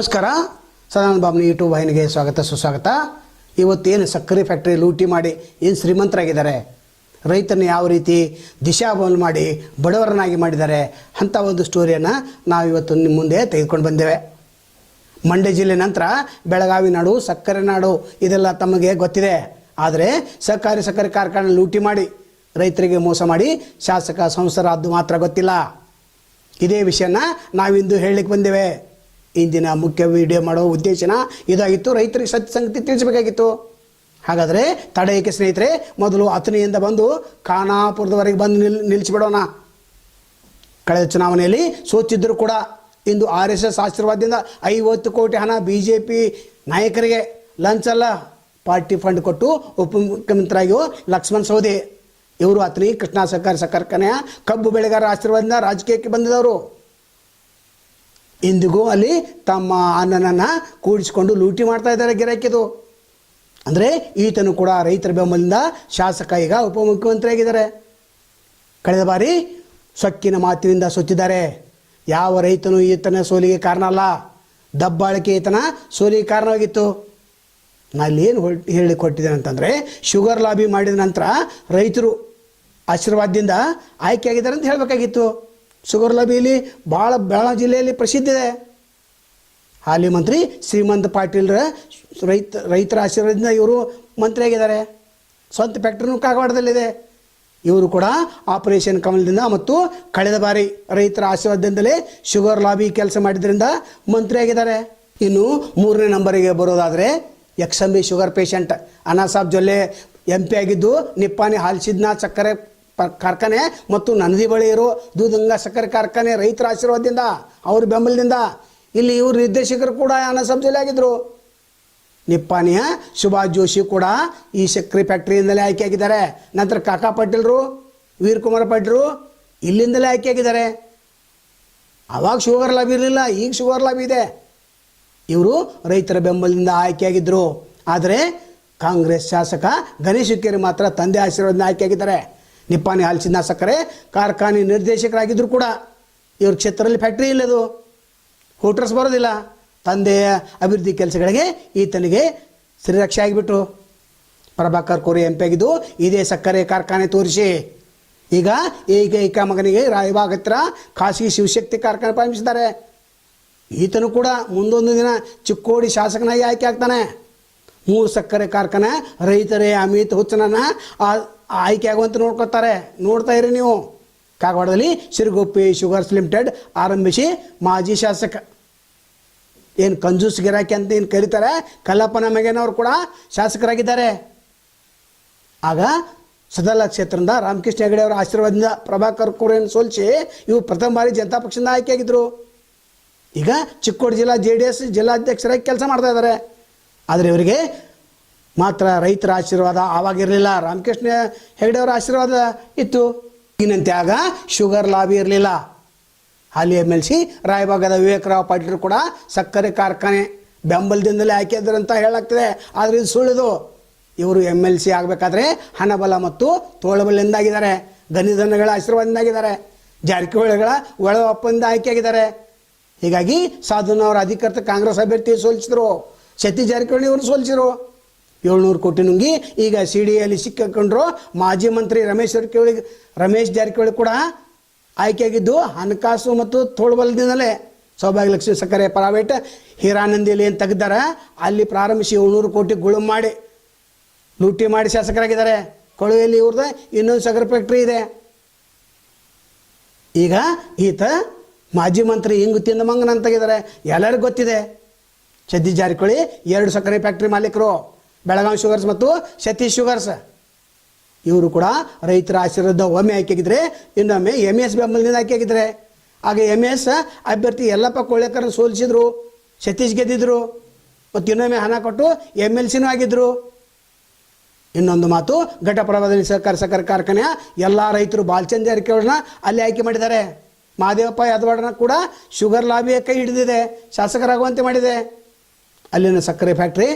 ನಮಸ್ಕಾರ. ಸದಾನಂದ ಬಾಬ್ನ ಯೂಟ್ಯೂಬ್ ವಾಹಿನಿಗೆ ಸ್ವಾಗತ, ಸುಸ್ವಾಗತ. ಇವತ್ತೇನು ಸಕ್ಕರೆ ಫ್ಯಾಕ್ಟ್ರಿ ಲೂಟಿ ಮಾಡಿ ಏನು ಶ್ರೀಮಂತರಾಗಿದ್ದಾರೆ? ರೈತನ ಯಾವ ರೀತಿ ದಿಶಾಬಲ್ ಮಾಡಿ ಬಡವರನ್ನಾಗಿ ಮಾಡಿದ್ದಾರೆ ಅಂಥ ಒಂದು ಸ್ಟೋರಿಯನ್ನು ನಾವು ಇವತ್ತು ನಿಮ್ಮ ಮುಂದೆ ತೆಗೆದುಕೊಂಡು ಬಂದೇವೆ. ಮಂಡ್ಯ ಜಿಲ್ಲೆ ನಂತರ ಬೆಳಗಾವಿ ನಾಡು, ಸಕ್ಕರೆ ನಾಡು ಇದೆಲ್ಲ ತಮಗೆ ಗೊತ್ತಿದೆ. ಆದರೆ ಸರ್ಕಾರಿ ಸಕ್ಕರೆ ಕಾರ್ಖಾನೆ ಲೂಟಿ ಮಾಡಿ ರೈತರಿಗೆ ಮೋಸ ಮಾಡಿ ಶಾಸಕ, ಸಂಸದರಾದ್ದು ಮಾತ್ರ ಗೊತ್ತಿಲ್ಲ. ಇದೇ ವಿಷಯನ ನಾವಿಂದು ಹೇಳಲಿಕ್ಕೆ ಬಂದೇವೆ. ಇಂದಿನ ಮುಖ್ಯ ವಿಡಿಯೋ ಮಾಡೋ ಉದ್ದೇಶನ ಇದಾಗಿತ್ತು. ರೈತರಿಗೆ ಸತ್ಯ ಸಂಗತಿ ತಿಳಿಸಬೇಕಾಗಿತ್ತು. ಹಾಗಾದರೆ ತಡೆಯಕ್ಕೆ ಸ್ನೇಹಿತರೆ, ಮೊದಲು ಅಥಣಿಯಿಂದ ಬಂದು ಖಾನಾಪುರದವರೆಗೆ ಬಂದು ನಿಲ್, ನಿಲ್ಲಿಸಿಬಿಡೋಣ. ಕಳೆದ ಚುನಾವಣೆಯಲ್ಲಿ ಸೋತಿದ್ದರೂ ಕೂಡ ಇಂದು ಆರ್ ಎಸ್ ಎಸ್ ಆಶೀರ್ವಾದದಿಂದ ಐವತ್ತು ಕೋಟಿ ಹಣ ಬಿ ಜೆ ಪಿ ನಾಯಕರಿಗೆ ಲಂಚ್ ಅಲ್ಲ ಪಾರ್ಟಿ ಫಂಡ್ ಕೊಟ್ಟು ಉಪಮುಖ್ಯಮಂತ್ರಿಯಾಗಿಯೂ ಲಕ್ಷ್ಮಣ್ ಸೌದೆ ಇವರು ಅಥಣಿ ಕೃಷ್ಣ ಸಹಕಾರಿ ಕಾರ್ಖಾನೆಯ ಕಬ್ಬು ಬೆಳೆಗಾರರ ಆಶೀರ್ವಾದದಿಂದ ರಾಜಕೀಯಕ್ಕೆ ಬಂದಿದವರು. ಇಂದಿಗೂ ಅಲ್ಲಿ ತಮ್ಮ ಅನ್ನನನ್ನು ಕೂಡಿಸಿಕೊಂಡು ಲೂಟಿ ಮಾಡ್ತಾ ಇದ್ದಾರೆ ಗಿರಾಕಿದು. ಅಂದರೆ ಈತನು ಕೂಡ ರೈತರ ಬೆಂಬಲದಿಂದ ಶಾಸಕ ಈಗ ಉಪಮುಖ್ಯಮಂತ್ರಿ ಆಗಿದ್ದಾರೆ ಕಳೆದ ಬಾರಿ ಸೊಕ್ಕಿನ ಮಾತಿನಿಂದ ಸೊತ್ತಿದ್ದಾರೆ ಯಾವ ರೈತನು ಈತನ ಸೋಲಿಗೆ ಕಾರಣ ಅಲ್ಲ. ದಬ್ಬಾಳಿಕೆ ಈತನ ಸೋಲಿಗೆ ಕಾರಣವಾಗಿತ್ತು. ನಾನು ಏನು ಹೇಳಿ ಕೊಟ್ಟಿದ್ದೇನೆ ಅಂತಂದರೆ, ಶುಗರ್ ಲಾಬಿ ಮಾಡಿದ ನಂತರ ರೈತರು ಆಶೀರ್ವಾದದಿಂದ ಆಯ್ಕೆಯಾಗಿದ್ದಾರೆ ಅಂತ ಹೇಳಬೇಕಾಗಿತ್ತು. ಶುಗರ್ ಲಾಬಿಯಲ್ಲಿ ಭಾಳ ಬೆಳಗಾವಿ ಜಿಲ್ಲೆಯಲ್ಲಿ ಪ್ರಸಿದ್ಧ ಇದೆ ಹಾಲಿ ಮಂತ್ರಿ ಶ್ರೀಮಂತ ಪಾಟೀಲ್ರ ರೈತ, ರೈತರ ಆಶೀರ್ವಾದದಿಂದ ಇವರು ಮಂತ್ರಿ ಆಗಿದ್ದಾರೆ ಸ್ವಂತ ಫ್ಯಾಕ್ಟ್ರಿನೂ ಕಾಗವಾಡದಲ್ಲಿದೆ. ಇವರು ಕೂಡ ಆಪರೇಷನ್ ಕಮಲದಿಂದ ಮತ್ತು ಕಳೆದ ಬಾರಿ ರೈತರ ಆಶೀರ್ವಾದದಿಂದಲೇ ಶುಗರ್ ಲಾಬಿ ಕೆಲಸ ಮಾಡಿದ್ರಿಂದ ಮಂತ್ರಿ ಆಗಿದ್ದಾರೆ ಇನ್ನು ಮೂರನೇ ನಂಬರಿಗೆ ಬರೋದಾದರೆ Eksambi sugar patient Annasab Jolle M P ಆಗಿದ್ದು ನಿಪ್ಪಾನಿ ಹಾಲ್ಸಿದ್ನ ಸಕ್ಕರೆ ಕಾರ್ಖಾನೆ ಮತ್ತು ನಂದಿ ಬಳಿ ಇರೋ ಸಕ್ಕರೆ ಕಾರ್ಖಾನೆ ರೈತರ ಆಶೀರ್ವಾದದಿಂದ, ಅವ್ರ ಬೆಂಬಲದಿಂದ ಇಲ್ಲಿ ಇವ್ರ ನಿರ್ದೇಶಕರು ಕೂಡ ಅನಾಸಾಬ್ ಆಗಿದ್ರು. ನಿಪ್ಪಾನಿಯ ಸುಭಾಷ್ ಜೋಶಿ ಕೂಡ ಈ ಸಕ್ಕರೆ ಫ್ಯಾಕ್ಟ್ರಿಯಿಂದಲೇ ಆಯ್ಕೆಯಾಗಿದ್ದಾರೆ. ನಂತರ ಕಾಕಾ ಪಾಟೀಲ್ರು, ವೀರಕುಮಾರ ಪಟೇಲ್ರು ಇಲ್ಲಿಂದಲೇ ಆಯ್ಕೆಯಾಗಿದ್ದಾರೆ. ಅವಾಗ ಶುಗರ್ ಲಾಭ ಇರಲಿಲ್ಲ, ಈಗ ಶುಗರ್ ಲಾಭ ಇದೆ. ಇವರು ರೈತರ ಬೆಂಬಲದಿಂದ ಆಯ್ಕೆಯಾಗಿದ್ದರು ಆದರೆ ಕಾಂಗ್ರೆಸ್ ಶಾಸಕ ಗಣೇಶ್ ಹುಕ್ಕೇರಿ ಮಾತ್ರ ತಂದೆ ಆಶೀರ್ವಾದದಿಂದ ಆಯ್ಕೆಯಾಗಿದ್ದಾರೆ. ನಿಪ್ಪಾಣಿ ಚಿನ್ನ ಸಕ್ಕರೆ ಕಾರ್ಖಾನೆ ನಿರ್ದೇಶಕರಾಗಿದ್ದರು ಕೂಡ ಇವ್ರ ಕ್ಷೇತ್ರದಲ್ಲಿ ಫ್ಯಾಕ್ಟ್ರಿ ಇಲ್ಲದು ಹೋಟ್ರಸ್ ಬರೋದಿಲ್ಲ. ತಂದೆಯ ಅಭಿವೃದ್ಧಿ ಕೆಲಸಗಳಿಗೆ ಈತನಿಗೆ ಶ್ರೀರಕ್ಷೆ ಆಗಿಬಿಟ್ಟು ಪ್ರಭಾಕರ್ ಕೋರಿ ಎಂ ಪಿ ಆಗಿದ್ದು, ಇದೇ ಸಕ್ಕರೆ ಕಾರ್ಖಾನೆ ತೋರಿಸಿ. ಈಗ ಏಕೈಕ ಮಗನಿಗೆ ರಾಯಬಾಗ್ ಹತ್ರ ಖಾಸಗಿ ಶಿವಶಕ್ತಿ ಕಾರ್ಖಾನೆ ಪ್ರಾರಂಭಿಸಿದ್ದಾರೆ. ಈತನು ಕೂಡ ಮುಂದೊಂದು ದಿನ ಚಿಕ್ಕೋಡಿ ಶಾಸಕನಾಗಿ ಆಯ್ಕೆ ಆಗ್ತಾನೆ. ಮೂರು ಸಕ್ಕರೆ ಕಾರ್ಖಾನೆ ರೈತರೇ ಅಮಿತ್ ಹುಚ್ಚನನ್ನು ಆ- ಆಯ್ಕೆ ಆಗುವಂತ ನೋಡ್ಕೊತಾರೆ ನೋಡ್ತಾ ಇರಿ ನೀವು. ಕಾಗವಾಡದಲ್ಲಿ ಸಿರುಗುಪ್ಪಿ ಶುಗರ್ಸ್ ಲಿಮಿಟೆಡ್ ಆರಂಭಿಸಿ ಮಾಜಿ ಶಾಸಕ. ಏನು ಕಂಜೂಸ್ ಗಿರಾಕಿ ಅಂತ ಏನು ಕರೀತಾರೆ? ಕಲ್ಲಪ್ಪನ ಮಗನವರು ಕೂಡ ಶಾಸಕರಾಗಿದ್ದಾರೆ. ಆಗ ಸದಲ ಕ್ಷೇತ್ರದಿಂದ ರಾಮಕೃಷ್ಣ ಹೆಗಡೆ ಅವರ ಆಶೀರ್ವಾದದಿಂದ ಪ್ರಭಾಕರ್ ಕುರೇನ ಸೋಲ್ಸಿ ಇವು ಪ್ರಥಮ ಬಾರಿ ಜನತಾ ಪಕ್ಷದಿಂದ ಆಯ್ಕೆಯಾಗಿದ್ದರು ಈಗ ಚಿಕ್ಕೋಡಿ ಜಿಲ್ಲಾ ಜೆ ಡಿ ಎಸ್ ಜಿಲ್ಲಾಧ್ಯಕ್ಷರಾಗಿ ಕೆಲಸ ಮಾಡ್ತಾ ಇದ್ದಾರೆ. ಆದರೆ ಇವರಿಗೆ ಮಾತ್ರ ರೈತರ ಆಶೀರ್ವಾದ ಆವಾಗಿರಲಿಲ್ಲ ರಾಮಕೃಷ್ಣ ಹೆಗಡೆಯವರ ಆಶೀರ್ವಾದ ಇತ್ತು. ಈಗಿನಂತೆ ಆಗ ಶುಗರ್ ಲಾಬಿ ಇರಲಿಲ್ಲ. ಹಾಲಿ ಎಂ ಎಲ್ ಸಿ ರಾಯಭಾಗದ ವಿವೇಕರಾವ್ ಪಾಟೀಲ್ ಕೂಡ ಸಕ್ಕರೆ ಕಾರ್ಖಾನೆ ಬೆಂಬಲದಿಂದಲೇ ಹಾಕಿದ್ರು ಅಂತ ಹೇಳಾಗ್ತದೆ ಆದರೆ ಇದು ಸುಳ್ಳಿದು. ಇವರು ಎಂ ಎಲ್ ಸಿ ಆಗಬೇಕಾದ್ರೆ ಹಣಬಲ ಮತ್ತು ತೋಳಬಲಿಂದಾಗಿದ್ದಾರೆ. ಗನಿಧನಗಳ ಆಶೀರ್ವಾದದಿಂದಾಗಿದ್ದಾರೆ. ಜಾರಕಿಹೊಳಿಗಳ ಒಳ ಒಪ್ಪಂದ ಆಯ್ಕೆಯಾಗಿದ್ದಾರೆ. ಹೀಗಾಗಿ ಸಾಧುನ ಅವರ ಅಧಿಕೃತ ಕಾಂಗ್ರೆಸ್ ಅಭ್ಯರ್ಥಿ ಸೋಲಿಸಿದ್ರು. ಸತೀಶ್ ಜಾರಕಿಹೊಳಿ ಅವರು ಸೋಲಿಸಿರು ಏಳ್ನೂರು ಕೋಟಿ ನುಂಗಿ ಈಗ ಸಿ ಡಿ ಅಲ್ಲಿ ಸಿಕ್ಕಿಕೊಂಡ್ರು ಮಾಜಿ ಮಂತ್ರಿ ರಮೇಶ್ ಜಾರಕಿಹೊಳಿ ರಮೇಶ್ ಜಾರಕಿಹೊಳಿ ಕೂಡ ಆಯ್ಕೆಯಾಗಿದ್ದು ಹಣಕಾಸು ಮತ್ತು ತೋಳ್ಬಲದಿಂದಲೇ ಸೌಭಾಗ್ಯಲಕ್ಷ್ಮಿ ಸಕ್ಕರೆ ಪ್ರೈವೇಟ್ ಹೀರಾನಂದಿಯಲ್ಲಿ ಏನು ತೆಗ್ದಾರ, ಅಲ್ಲಿ ಪ್ರಾರಂಭಿಸಿ ಏಳ್ನೂರು ಕೋಟಿ ಗುಳು ಮಾಡಿ, ಲೂಟಿ ಮಾಡಿ ಶಾಸಕರಾಗಿದ್ದಾರೆ. ಕೊಳವೆಯಲ್ಲಿ ಇವ್ರದ್ದು ಇನ್ನೊಂದು ಸಕ್ಕರೆ ಫ್ಯಾಕ್ಟ್ರಿ ಇದೆ. ಈಗ ಈತ ಮಾಜಿ ಮಂತ್ರಿ ಹಿಂಗು ತಿಂದ ಮಂಗನ ಅಂತಾಗಿದ್ದಾರೆ ಎಲ್ಲರಿಗೂ ಗೊತ್ತಿದೆ. ಚದ್ದಿ ಜಾರಕಿಹೊಳಿ ಎರಡು ಸಕ್ಕರೆ ಫ್ಯಾಕ್ಟ್ರಿ ಮಾಲೀಕರು. ಬೆಳಗಾವಿ ಶುಗರ್ಸ್ ಮತ್ತು ಸತೀಶ್ ಶುಗರ್ಸ್. ಇವರು ಕೂಡ ರೈತರ ಆಶೀರ್ವಾದ ಒಮ್ಮೆ ಹಾಕಿದ್ರೆ ಇನ್ನೊಮ್ಮೆ ಎಂ ಎಸ್ ಬೆಂಬಲದಿಂದ ಹಾಕಿದ್ರೆ ಆಗ ಎಂ ಎಸ್ ಅಭ್ಯರ್ಥಿ ಯಲ್ಲಪ್ಪ ಕೊಳ್ಳೇಕರ್ ಸೋಲಿಸಿದ್ರು, ಸತೀಶ್ ಗೆದ್ದಿದ್ರು, ಮತ್ತು ಇನ್ನೊಮ್ಮೆ ಹಣ ಕೊಟ್ಟು ಎಂ ಎಲ್ ಸಿನೂ ಆಗಿದ್ರು. ಇನ್ನೊಂದು ಮಾತು ಘಟಪ್ರಭಾದಲ್ಲಿ ಸಹಕಾರ ಸಹಕಾರ ಕಾರ್ಖಾನೆಯ ಎಲ್ಲ ರೈತರು ಬಾಲ್ಚಂದ್ ಜಾರಕಿಹೊಳಿನ ಅಲ್ಲಿ ಆಯ್ಕೆ ಮಾಡಿದ್ದಾರೆ. ಮಹಾದೇವಪ್ಪ ಯಾದವಾಡನ ಕೂಡ ಶುಗರ್ ಲಾಬಿಯ ಕೈ ಹಿಡಿದಿದೆ, ಶಾಸಕರಾಗುವಂತೆ ಮಾಡಿದೆ. ಅಲ್ಲಿನ ಸಕ್ಕರೆ ಫ್ಯಾಕ್ಟ್ರಿ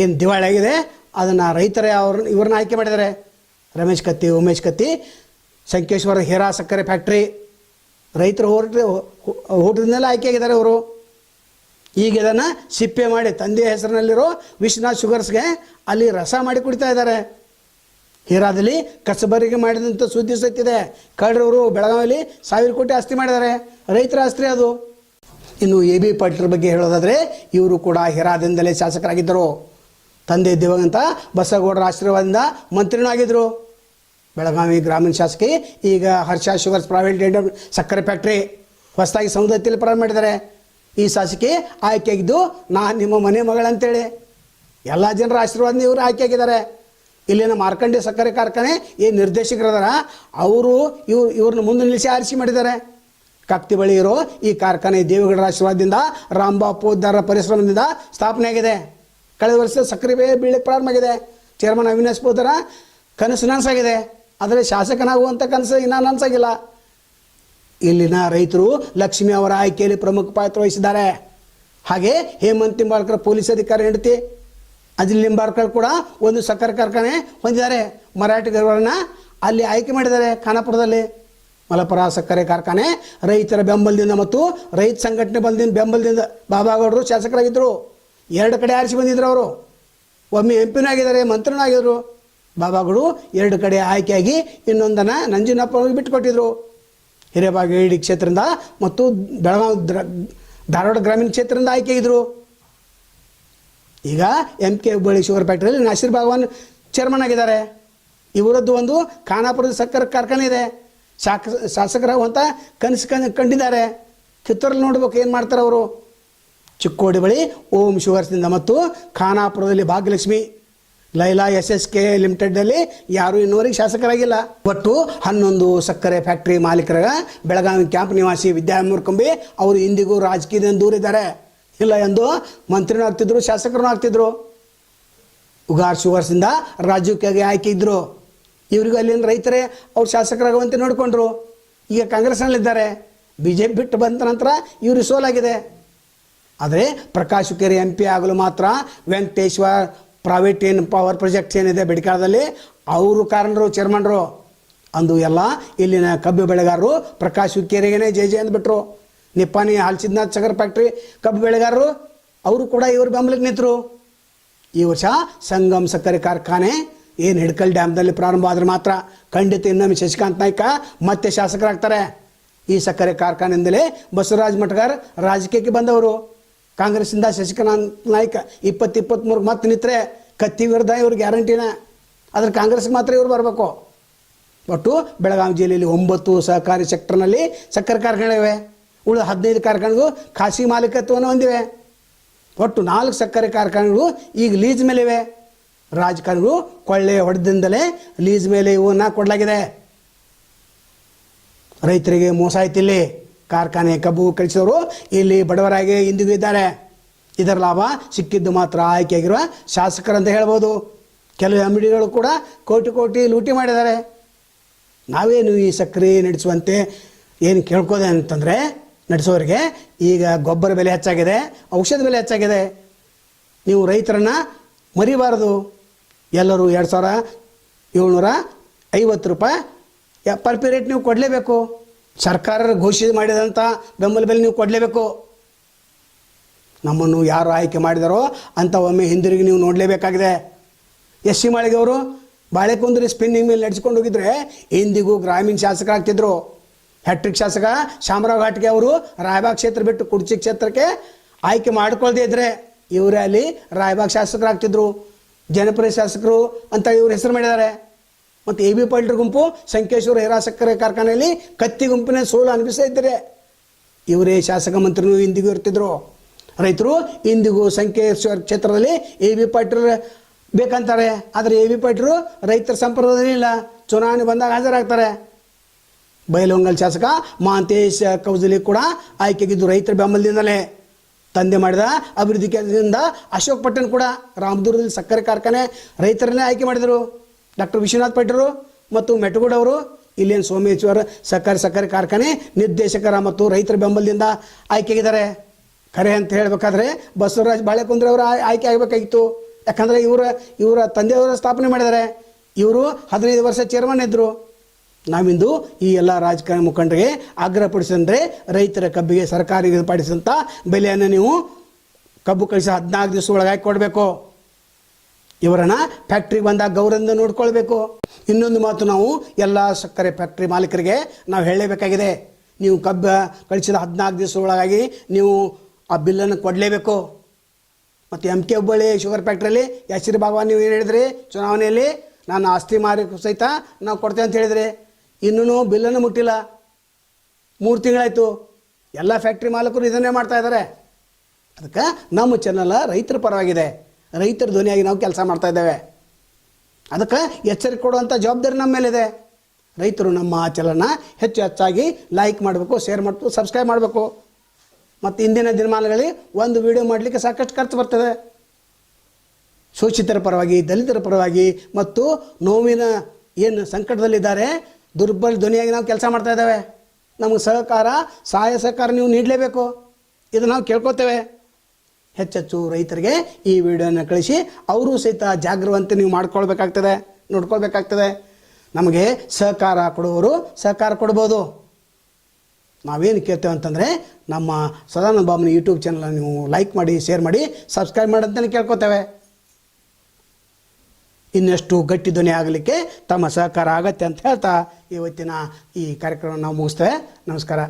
ಏನು ದಿವಾಳಿ ಆಗಿದೆ? ಅದನ್ನು ರೈತರೇ ಅವ್ರನ್ನ ಇವ್ರನ್ನ ಆಯ್ಕೆ ಮಾಡಿದ್ದಾರೆ ರಮೇಶ್ ಕತ್ತಿ, ಉಮೇಶ್ ಕತ್ತಿ ಸಂಕೇಶ್ವರ ಹೀರಾ ಸಕ್ಕರೆ ಫ್ಯಾಕ್ಟ್ರಿ. ರೈತರು ಹೋರಾಟ ಆಯ್ಕೆ ಆಗಿದ್ದಾರೆ ಅವರು. ಈಗ ಇದನ್ನು ಸಿಪ್ಪೆ ಮಾಡಿ ತಂದೆಯ ಹೆಸರಿನಲ್ಲಿರೋ ವಿಶ್ವನಾಥ್ ಶುಗರ್ಸ್ಗೆ ಅಲ್ಲಿ ರಸ ಮಾಡಿ ಕುಡಿತಾ ಇದ್ದಾರೆ. ಹೀರಾದಲ್ಲಿ ಕಸಬರಿಗೆ ಮಾಡಿದಂಥ ಸುದ್ದಿ ಸತ್ತಿದೆ. ಕಳ್ಳರವರು ಬೆಳಗಾವಿಯಲ್ಲಿ ಸಾವಿರ ಕೋಟಿ ಆಸ್ತಿ ಮಾಡಿದ್ದಾರೆ. ರೈತರ ಆಸ್ತಿ ಅದು. ಇನ್ನು ಎ ಬಿ ಪಾಟೀಲ್ ಬಗ್ಗೆ ಹೇಳೋದಾದರೆ ಇವರು ಕೂಡ ಹಿರಾದಿಂದಲೇ ಶಾಸಕರಾಗಿದ್ದರು. ತಂದೆ ದಿವಂಗತ ಬಸವಗೌಡರ ಆಶೀರ್ವಾದದಿಂದ ಮಂತ್ರಿನಾಗಿದ್ದರು ಬೆಳಗಾವಿ ಗ್ರಾಮೀಣ ಶಾಸಕಿ, ಈಗ ಹರ್ಷ ಶುಗರ್ಸ್ ಪ್ರೈವೇಟ್ ಲಿಮಿಟೆಡ್ ಸಕ್ಕರೆ ಫ್ಯಾಕ್ಟ್ರಿ ಹೊಸದಾಗಿ ಸಮುದಾಯದಲ್ಲಿ ಪ್ರಾರಂಭ ಮಾಡಿದ್ದಾರೆ. ಈ ಶಾಸಕಿ ಆಯ್ಕೆಯಾಗಿದ್ದು, ನಾನು ನಿಮ್ಮ ಮನೆ ಮಗಳಂತೇಳಿ. ಎಲ್ಲ ಜನರ ಆಶೀರ್ವಾದ ಇವರು ಆಯ್ಕೆಯಾಗಿದ್ದಾರೆ. ಇಲ್ಲಿನ ಮಾರ್ಕಂಡೆ ಸಕ್ಕರೆ ಕಾರ್ಖಾನೆ ಏನು ನಿರ್ದೇಶಕರದಾರ ಅವರು ಇವ್ರು, ಇವ್ರನ್ನ ಮುಂದೆ ನಿಲ್ಲಿಸಿ ಆರಿಸಿ ಮಾಡಿದ್ದಾರೆ. ಕಕ್ತಿ ಬಳಿ ಇರೋ ಈ ಕಾರ್ಖಾನೆ ದೇವೇಗೌಡರ ಆಶೀರ್ವಾದದಿಂದ ರಾಂಬಾ ಉದ್ದಾರ ಪರಿಶ್ರಮದಿಂದ ಸ್ಥಾಪನೆ ಆಗಿದೆ ಕಳೆದ ವರ್ಷ ಸಕ್ಕರೆ ಬೇ ಬೀಳಕ್ಕೆ ಪ್ರಾರಂಭ ಆಗಿದೆ. ಚೇರ್ಮನ್ ಅವಿನಾಶ್ ಬೋಧರ ಕನಸು ನನಸಾಗಿದೆ. ಆದರೆ ಶಾಸಕನಾಗುವಂಥ ಕನಸು ಇನ್ನೂ ನನಸಾಗಿಲ್ಲ. ಇಲ್ಲಿನ ರೈತರು ಲಕ್ಷ್ಮಿ ಅವರ ಆಯ್ಕೆಯಲ್ಲಿ ಪ್ರಮುಖ ಪಾತ್ರ ವಹಿಸಿದ್ದಾರೆ. ಹಾಗೆ ಹೇಮಂತ್ ನಿಂಬಾಳ್ಕರ್ ಪೊಲೀಸ್ ಅಧಿಕಾರಿ ಹೆಂಡತಿ ಅಜಿಲ್ ನಿಂಬಾಳ್ಕರ್ ಕೂಡ ಒಂದು ಸಕ್ಕರೆ ಕಾರ್ಖಾನೆ ಹೊಂದಿದ್ದಾರೆ. ಮರಾಠಿಗರನ್ನ ಅಲ್ಲಿ ಆಯ್ಕೆ ಮಾಡಿದ್ದಾರೆ ಖಾನಾಪುರದಲ್ಲಿ. ಮಲಪುರ ಸಕ್ಕರೆ ಕಾರ್ಖಾನೆ ರೈತರ ಬೆಂಬಲದಿಂದ ಮತ್ತು ರೈತ ಸಂಘಟನೆ ಬಲದಿಂದ ಬೆಂಬಲದಿಂದ ಬಾಬಾಗೌಡರು ಶಾಸಕರಾಗಿದ್ದರು. ಎರಡು ಕಡೆ ಆರಿಸಿ ಬಂದಿದ್ರು ಅವರು. ಒಮ್ಮೆ ಎಂ ಮಂತ್ರಿನೂ ಬಾಬಾಗಳು ಎರಡು ಕಡೆ ಆಯ್ಕೆಯಾಗಿ ಇನ್ನೊಂದನ್ನು ನಂಜನಪ್ಪ ಬಿಟ್ಟುಕೊಟ್ಟಿದ್ರು. ಬಿಟ್ಟುಕೊಟ್ಟಿದ್ರು ಹಿರೇಬಾಗೇಡಿ ಕ್ಷೇತ್ರದಿಂದ ಮತ್ತು ಬೆಳಗಾವಿ ಧಾರವಾಡ ಗ್ರಾಮೀಣ ಕ್ಷೇತ್ರದಿಂದ ಆಯ್ಕೆಯಿದ್ರು ಈಗ ಎಂ ಕೆ ಹುಬ್ಬಳ್ಳಿ ಶುಗರ್ ಫ್ಯಾಕ್ಟ್ರಿಯಲ್ಲಿ ನಾಸಿರ್ ಭಗವಾನ್ ಚೇರ್ಮನ್ ಆಗಿದ್ದಾರೆ. ಇವರದ್ದು ಒಂದು ಖಾನಾಪುರದ ಸಕ್ಕರೆ ಕಾರ್ಖಾನೆ ಇದೆ. ಶಾಕ ಶಾಸಕರಾಗುವಂಥ ಕನಸು ಕನ್ ಕಂಡಿದ್ದಾರೆ. ಕಿತ್ತೂರಲ್ಲಿ ನೋಡ್ಬೇಕು ಏನು ಮಾಡ್ತಾರೆ ಅವರು. ಚಿಕ್ಕೋಡಿ ಬಳಿ ಓಂ ಶುಗರ್ಸ್ನಿಂದ ಮತ್ತು ಖಾನಾಪುರದಲ್ಲಿ Bhagyalakshmi Laila S S K ಲಿಮಿಟೆಡ್ನಲ್ಲಿ ಯಾರೂ ಇನ್ನೂವರೆಗೆ ಶಾಸಕರಾಗಿಲ್ಲ. ಒಟ್ಟು ಹನ್ನೊಂದು ಸಕ್ಕರೆ ಫ್ಯಾಕ್ಟರಿ ಮಾಲೀಕರ ಬೆಳಗಾವಿ ಕ್ಯಾಂಪ್ ನಿವಾಸಿ ವಿದ್ಯಾಮೂರ್ಕಂಬಿ ಅವರು ಇಂದಿಗೂ ರಾಜಕೀಯದಿಂದ ದೂರಿದ್ದಾರೆ ಇಲ್ಲ ಎಂದು ಮಂತ್ರಿನೂ ಆಗ್ತಿದ್ರು ಶಾಸಕರೂ ಆಗ್ತಿದ್ರು. ಉಗಾರ್ ಶುಗರ್ಸಿಂದ ರಾಜ್ಯಕ್ಕೆ ಆಯ್ಕೆ ಇದ್ದರು ಇವರಿಗೂ ಅಲ್ಲಿನ ರೈತರೇ ಅವ್ರು ಶಾಸಕರಾಗುವಂತೆ ನೋಡಿಕೊಂಡ್ರು. ಈಗ ಕಾಂಗ್ರೆಸ್ನಲ್ಲಿದ್ದಾರೆ. ಬಿ ಜೆ ಪಿ ಬಿಟ್ಟು ಬಂದ ನಂತರ ಇವರು ಸೋಲಾಗಿದೆ. ಆದರೆ ಪ್ರಕಾಶ್ ಹುಕ್ಕೇರಿ ಎಂ ಪಿ ಆಗಲು ಮಾತ್ರ ವೆಂಕಟೇಶ್ವರ್ ಪ್ರೈವೇಟ್ ಏನು ಪವರ್ ಪ್ರಾಜೆಕ್ಟ್ಸ್ ಏನಿದೆ ಬೆಡಿಕಾಲದಲ್ಲಿ ಅವರು ಕಾರಣರು ಚೇರ್ಮನ್ರು ಅಂದು ಎಲ್ಲ ಇಲ್ಲಿನ ಕಬ್ಬು ಬೆಳೆಗಾರರು ಪ್ರಕಾಶ್ ಹುಕ್ಕೇರಿಗೇನೆ ಜೈ ಜೈ ಅಂದ್ಬಿಟ್ರು. ನಿಪ್ಪಾನಿ ಹಾಲ್ಸಿದ್ನಾಥ್ ಸಗರ್ ಫ್ಯಾಕ್ಟ್ರಿ ಕಬ್ಬು ಬೆಳೆಗಾರರು, ಅವರು ಕೂಡ ಇವ್ರ ಬೆಂಬಲಕ್ಕೆ ನಿಂತರು. ಈ ವರ್ಷ ಸಂಗಮ್ ಸಕ್ಕರೆ ಕಾರ್ಖಾನೆ ಏನು ಹಿಡ್ಕಲ್ ಡ್ಯಾಮ್ದಲ್ಲಿ ಪ್ರಾರಂಭ ಆದರೆ ಮಾತ್ರ ಖಂಡಿತ ಇನ್ನೊಮ್ಮೆ ಶಶಿಕಾಂತ್ ನಾಯ್ಕ ಮತ್ತೆ ಶಾಸಕರಾಗ್ತಾರೆ. ಈ ಸಕ್ಕರೆ ಕಾರ್ಖಾನೆಯಿಂದಲೇ ಬಸವರಾಜ್ ಮಠಗಾರ್ ರಾಜಕೀಯಕ್ಕೆ ಬಂದವರು. ಕಾಂಗ್ರೆಸ್ಸಿಂದ ಶಶಿಕಾಂತ್ ನಾಯ್ಕ ಇಪ್ಪತ್ತು ಇಪ್ಪತ್ತ್ಮೂರು ಮತ್ತೆ ನಿಂತರೆ ಕತ್ತಿ ವಿರುದ್ಧ ಇವ್ರ ಗ್ಯಾರಂಟಿನ. ಆದ್ರೆ ಕಾಂಗ್ರೆಸ್ ಮಾತ್ರ ಇವ್ರು ಬರಬೇಕು. ಒಟ್ಟು ಬೆಳಗಾವಿ ಜಿಲ್ಲೆಯಲ್ಲಿ ಒಂಬತ್ತು ಸಹಕಾರಿ ಸೆಕ್ಟರ್ನಲ್ಲಿ ಸಕ್ಕರೆ ಕಾರ್ಖಾನೆಗಳಿವೆ. ಉಳಿದ ಹದಿನೈದು ಕಾರ್ಖಾನೆಗಳು ಖಾಸಗಿ ಮಾಲೀಕತ್ವವನ್ನು ಹೊಂದಿವೆ. ಒಟ್ಟು ನಾಲ್ಕು ಸಕ್ಕರೆ ಕಾರ್ಖಾನೆಗಳು ಈಗ ಲೀಸ್ ಮೇಲಿವೆ. ರಾಜಕಾರಣಿಗಳು ಕೊಳ್ಳೆ ಹೊಡೆದಿಂದಲೇ ಲೀಸ್ ಮೇಲೆ ಇವನ್ನ ಕೊಡಲಾಗಿದೆ. ರೈತರಿಗೆ ಮೋಸ ಆಯ್ತು ಇಲ್ಲಿ ಕಾರ್ಖಾನೆ ಕಬ್ಬು ಕಳಿಸಿದವರು, ಇಲ್ಲಿ ಬಡವರಾಗಿ ಇಂದಿಗೂ ಇದ್ದಾರೆ. ಇದರ ಲಾಭ ಸಿಕ್ಕಿದ್ದು ಮಾತ್ರ ಆಯ್ಕೆಯಾಗಿರುವ ಶಾಸಕರಂತ ಹೇಳ್ಬೋದು. ಕೆಲವು ಅಂಗಡಿಗಳು ಕೂಡ ಕೋಟಿ ಕೋಟಿ ಲೂಟಿ ಮಾಡಿದ್ದಾರೆ. ನಾವೇನು ಈ ಸಕ್ಕರೆ ನಡೆಸುವಂತೆ ಏನು ಕೇಳ್ಕೋದೆ ಅಂತಂದರೆ, ನಡೆಸೋರಿಗೆ ಈಗ ಗೊಬ್ಬರ ಬೆಲೆ ಹೆಚ್ಚಾಗಿದೆ, ಔಷಧ ಬೆಲೆ ಹೆಚ್ಚಾಗಿದೆ. ನೀವು ರೈತರನ್ನು ಮರಿಬಾರದು. ಎಲ್ಲರೂ ಎರಡು ಸಾವಿರ ಏಳ್ನೂರ ಐವತ್ತು ರೂಪಾಯಿ ಪರ್ ಪಿ ರೇಟ್ ನೀವು ಕೊಡಲೇಬೇಕು. ಸರ್ಕಾರ ಘೋಷಣೆ ಮಾಡಿದಂಥ ಬೆಂಬಲ ಬೆಲೆ ನೀವು ಕೊಡಲೇಬೇಕು. ನಮ್ಮನ್ನು ಯಾರು ಆಯ್ಕೆ ಮಾಡಿದಾರೋ ಅಂತ ಒಮ್ಮೆ ಹಿಂದಿರುಗಿ ನೀವು ನೋಡಲೇಬೇಕಾಗಿದೆ. ಎಸ್. ಸಿ. ಮಾಳಿಗೆ ಅವರು ಬಾಳೆಕುಂದ್ರಿ ಸ್ಪಿನ್ನಿಂಗ್ ಮೇಲೆ ನಡೆಸ್ಕೊಂಡು ಹೋಗಿದ್ರೆ ಇಂದಿಗೂ ಗ್ರಾಮೀಣ ಶಾಸಕರಾಗ್ತಿದ್ರು. ಹ್ಯಾಟ್ರಿಕ್ ಶಾಸಕ ಶಾಮರಾವ್ ಘಾಟ್ಗೆ ಅವರು ರಾಯಬಾಗ್ ಕ್ಷೇತ್ರ ಬಿಟ್ಟು ಕುಡ್ಚಿ ಕ್ಷೇತ್ರಕ್ಕೆ ಆಯ್ಕೆ ಮಾಡ್ಕೊಳ್ದೇ ಇದ್ರೆ ಇವರೇ ಅಲ್ಲಿ ರಾಯಬಾಗ್ ಶಾಸಕರಾಗ್ತಿದ್ರು. ಜನಪ್ರಿಯ ಶಾಸಕರು ಅಂತ ಇವ್ರ ಹೆಸರು ಮಾಡಿದ್ದಾರೆ. ಮತ್ತು ಎ ಬಿ ಪಾಟೀಲ್ ಗುಂಪು ಸಂಕೇಶ್ವರ ಹಿರಾ ಸಕ್ಕರೆ ಕಾರ್ಖಾನೆಯಲ್ಲಿ ಕತ್ತಿ ಗುಂಪಿನ ಸೋಲು ಅನುಭವಿಸ್ತಾ ಇದ್ದಾರೆ ಇವರೇ ಶಾಸಕ ಮಂತ್ರಿನೂ ಇಂದಿಗೂ ಇರ್ತಿದ್ರು. ರೈತರು ಇಂದಿಗೂ ಸಂಕೇಶ್ವರ ಕ್ಷೇತ್ರದಲ್ಲಿ ಎ ಬಿ ಪಾಟೀಲ್ ಬೇಕಂತಾರೆ. ಆದರೆ ಎ ಬಿ ಪಾಟೀಲ್ ರೈತರ ಸಂಪರ್ಕದಲ್ಲಿ ಇಲ್ಲ. ಚುನಾವಣೆ ಬಂದಾಗ ಹಾಜರಾಗ್ತಾರೆ. ಬಯಲಹೊಂಗಲ್ ಶಾಸಕ ಮಹಾಂತೇಶ್ ಕೌಜಲಿ ಕೂಡ ಆಯ್ಕೆಗಿದ್ದು ರೈತರ ಬೆಂಬಲದಿಂದಲೇ. ತಂದೆ ಮಾಡಿದ ಅಭಿವೃದ್ಧಿ ಕೇಂದ್ರದಿಂದ ಅಶೋಕ್ ಪಟ್ಟಣ್ ಕೂಡ ರಾಮದುರ್ಗದಲ್ಲಿ ಸಕ್ಕರೆ ಕಾರ್ಖಾನೆ ರೈತರನ್ನೇ ಆಯ್ಕೆ ಮಾಡಿದರು. ಡಾಕ್ಟರ್ ವಿಶ್ವನಾಥ್ ಪೈಟರು ಮತ್ತು ಮೆಟಗೂಡ್ ಅವರು, ಇಲ್ಲಿನ ಸೋಮೇಶ್ವರ ಸಕ್ಕರೆ ಸಕ್ಕರೆ ಕಾರ್ಖಾನೆ ನಿರ್ದೇಶಕರ ಮತ್ತು ರೈತರ ಬೆಂಬಲದಿಂದ ಆಯ್ಕೆಯಾಗಿದ್ದಾರೆ. ಖರೆ ಅಂತ ಹೇಳಬೇಕಾದ್ರೆ ಬಸವರಾಜ್ ಬಾಳೆಕುಂದ್ರೆ ಅವರು ಆಯ್- ಆಯ್ಕೆ ಆಗಬೇಕಾಗಿತ್ತು. ಯಾಕಂದರೆ ಇವರ ಇವರ ತಂದೆಯವರ ಸ್ಥಾಪನೆ ಮಾಡಿದ್ದಾರೆ. ಇವರು ಹದಿನೈದು ವರ್ಷ ಚೇರ್ಮನ್ ಇದ್ದರು ನಾವಿಂದು ಈ ಎಲ್ಲ ರಾಜಕಾರಣ ಮುಖಂಡರಿಗೆ ಆಗ್ರಹಪಡಿಸಿದ್ರೆ ರೈತರ ಕಬ್ಬಿಗೆ ಸರ್ಕಾರ ನಿಗದಿಪಡಿಸಿದಂಥ ಬೆಲೆಯನ್ನು ನೀವು ಕಬ್ಬು ಕಳಿಸಿ ಹದಿನಾಲ್ಕು ದಿವಸ ಒಳಗಾಗಿ ಕೊಡಬೇಕು. ಇವರನ್ನ ಫ್ಯಾಕ್ಟ್ರಿಗೆ ಬಂದಾಗ ಗೌರವದಿಂದ ನೋಡ್ಕೊಳ್ಬೇಕು. ಇನ್ನೊಂದು ಮಾತು ನಾವು ಎಲ್ಲ ಸಕ್ಕರೆ ಫ್ಯಾಕ್ಟ್ರಿ ಮಾಲೀಕರಿಗೆ ನಾವು ಹೇಳಲೇಬೇಕಾಗಿದೆ. ನೀವು ಕಬ್ಬ ಕಳಿಸಿದ ಹದಿನಾಲ್ಕು ದಿವಸ ಒಳಗಾಗಿ ನೀವು ಆ ಬಿಲ್ಲನ್ನು ಕೊಡಲೇಬೇಕು. ಮತ್ತು ಎಂ ಕೆ ಹುಬ್ಬಳ್ಳಿ ಶುಗರ್ ಫ್ಯಾಕ್ಟ್ರಿಯಲ್ಲಿ ಯಶಿರ್ ಭಗವಾನ್ ನೀವು ಏನು ಹೇಳಿದ್ರಿ, ಚುನಾವಣೆಯಲ್ಲಿ ನಾನು ಆಸ್ತಿ ಮಾರಿ ಸಹಿತ ನಾವು ಕೊಡ್ತೇವೆ ಅಂತ ಹೇಳಿದ್ರಿ. ಇನ್ನೂ ಬಿಲ್ಲನ್ನು ಮುಟ್ಟಿಲ್ಲ. ಮೂರು ತಿಂಗಳಾಯಿತು. ಎಲ್ಲ ಫ್ಯಾಕ್ಟ್ರಿ ಮಾಲೀಕರು ಇದನ್ನೇ ಮಾಡ್ತಾ ಇದ್ದಾರೆ. ಅದಕ್ಕೆ ನಮ್ಮ ಚಾನಲ್ ರೈತರ ಪರವಾಗಿದೆ. ರೈತರ ಧ್ವನಿಯಾಗಿ ನಾವು ಕೆಲಸ ಮಾಡ್ತಾ ಇದ್ದೇವೆ. ಅದಕ್ಕೆ ಎಚ್ಚರಿಕೆ ಕೊಡುವಂಥ ಜವಾಬ್ದಾರಿ ನಮ್ಮ ಮೇಲಿದೆ. ರೈತರು ನಮ್ಮ ಆಚಲನ ಹೆಚ್ಚು ಹೆಚ್ಚಾಗಿ ಲೈಕ್ ಮಾಡಬೇಕು ಶೇರ್ ಮಾಡಬೇಕು ಸಬ್ಸ್ಕ್ರೈಬ್ ಮಾಡಬೇಕು. ಮತ್ತು ಇಂದಿನ ದಿನಮಾನಗಳಲ್ಲಿ ಒಂದು ವಿಡಿಯೋ ಮಾಡಲಿಕ್ಕೆ ಸಾಕಷ್ಟು ಖರ್ಚು ಬರ್ತದೆ. ಶೋಷಿತರ ಪರವಾಗಿ, ದಲಿತರ ಪರವಾಗಿ ಮತ್ತು ನೋವಿನ ಏನು ಸಂಕಟದಲ್ಲಿದ್ದಾರೆ, ದುರ್ಬಲ ಧ್ವನಿಯಾಗಿ ನಾವು ಕೆಲಸ ಮಾಡ್ತಾ ಇದ್ದೇವೆ. ನಮಗೆ ಸಹಕಾರ, ಸಹಾಯ ಸಹಕಾರ ನೀವು ನೀಡಲೇಬೇಕು. ಇದು ನಾವು ಕೇಳ್ಕೊತೇವೆ. ಹೆಚ್ಚೆಚ್ಚು ರೈತರಿಗೆ ಈ ವಿಡಿಯೋನ ಕಳಿಸಿ, ಅವರು ಸಹಿತ ಜಾಗೃವಂತೆ ನೀವು ಮಾಡ್ಕೊಳ್ಬೇಕಾಗ್ತದೆ, ನೋಡ್ಕೊಳ್ಬೇಕಾಗ್ತದೆ. ನಮಗೆ ಸಹಕಾರ ಕೊಡುವವರು ಸಹಕಾರ ಕೊಡ್ಬೋದು. ನಾವೇನು ಕೇಳ್ತೇವೆ ಅಂತಂದರೆ, ನಮ್ಮ ಸದಾನಂದ ಬಾಬನ ಯೂಟ್ಯೂಬ್ ಚಾನಲ್ ನೀವು ಲೈಕ್ ಮಾಡಿ ಶೇರ್ ಮಾಡಿ ಸಬ್ಸ್ಕ್ರೈಬ್ ಮಾಡಿ ಅಂತಲೇ ಕೇಳ್ಕೊತೇವೆ. ಇನ್ನಷ್ಟು ಗಟ್ಟಿ ಧ್ವನಿ ಆಗಲಿಕ್ಕೆ ತಮ್ಮ ಸಹಕಾರ ಆಗತ್ತೆ ಅಂತ ಹೇಳ್ತಾ ಇವತ್ತಿನ ಈ ಕಾರ್ಯಕ್ರಮ ನಾವು ಮುಗಿಸ್ತೇವೆ. ನಮಸ್ಕಾರ.